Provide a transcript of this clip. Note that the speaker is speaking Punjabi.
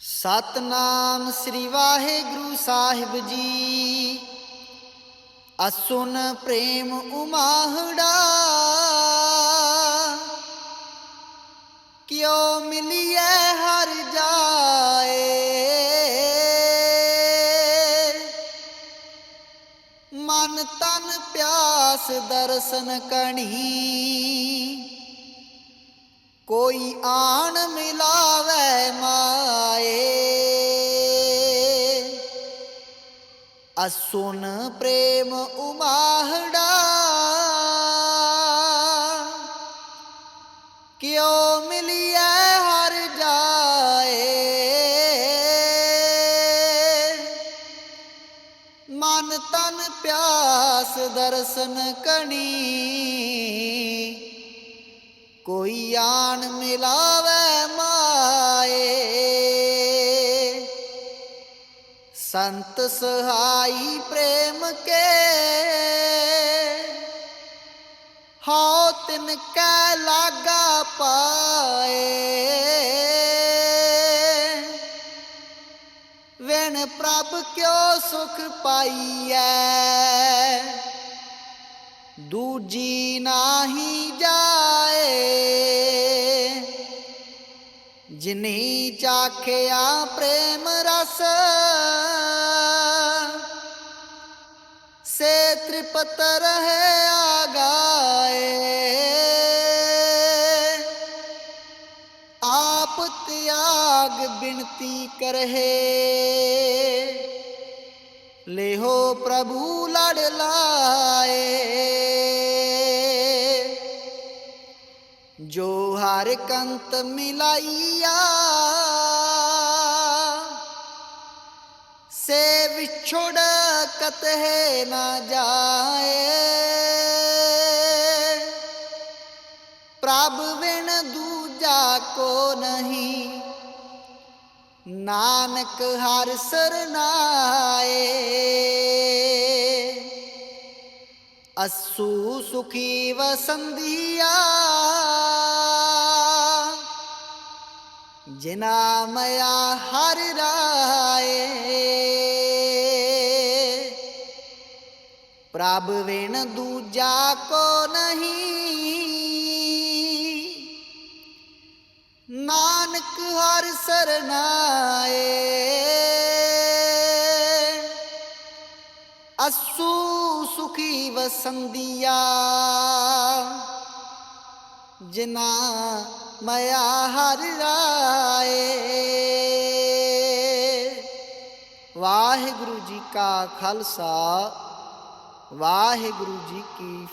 ਸਤਨਾਮ ਸ੍ਰੀ ਵਾਹਿਗੁਰੂ ਸਾਹਿਬ ਜੀ। ਅਸੁਨ ਪ੍ਰੇਮ ਉਮਾਹੜਾ। ਕਿਉ ਮਿਲਿਐ ਹਰ ਜਾਏ। ਮਨ ਤਨ ਪਿਆਸ ਦਰਸ਼ਨ ਕਣੀ। ਕੋਈ ਆਣ ਮਿਲਾਵੇ ਅਸੁਨ ਪ੍ਰੇਮ ਉਮਾਹੜਾ। ਕਿਉ ਮਿਲਿਐ ਹਰ ਜਾਏ। ਮਨ ਤਨ ਪਿਆਸ ਦਰਸ਼ਨ ਕਣੀ। ਕੋਈ ਆਣ ਮਿਲਾਵੇ ਮਾਏ ਸੰਤ ਸਹਾਈ ਪ੍ਰੇਮ ਕੇ ਹਉ ਤਿਨ ਕੈ ਲਾਗਾ ਪਾਏ ਵਿਣ ਪ੍ਰਭ ਕਿਉ ਸੁਖ ਪਾਈਐ ਦੂਜੀ ਨਾਹੀ ਜਾਏ जिनी चाखिया प्रेम रस, से त्रिपत रहे आगाए आप त्याग विनती करहे ले हो प्रभु लड़ला ਹਰ ਕੰਤ ਮਿਲਾਈਆ। ਸੇ ਵਿਛੋੜ ਕਤਹਿ ਨਾ ਜਾਏ। ਪ੍ਰਭ ਵਿਣ ਦੂਜਾ ਕੋ ਨਹੀਂ। ਨਾਨਕ ਹਰ ਸਰਨਾਏ ਅਸੂ ਸੁਖੀ ਵਸੰਦੀਆ ਜਿਨਾ ਮਇਆ ਹਰ ਰਾਏ, ਪ੍ਰਭ ਵਿਣ ਦੂਜਾ ਕੋ ਨਹੀਂ। ਨਾਨਕ ਹਰ ਸਰਨਾਏ, ਅਸੂ ਸੁਖੀ ਵਸੰਦੀਆ। ਜਿਨਾ ਮਇਆ ਹਰ ਰਾਏ ਵਾਹਿਗੁਰੂ ਜੀ ਕਾ ਖਾਲਸਾ ਵਾਹਿਗੁਰੂ ਜੀ ਕੀ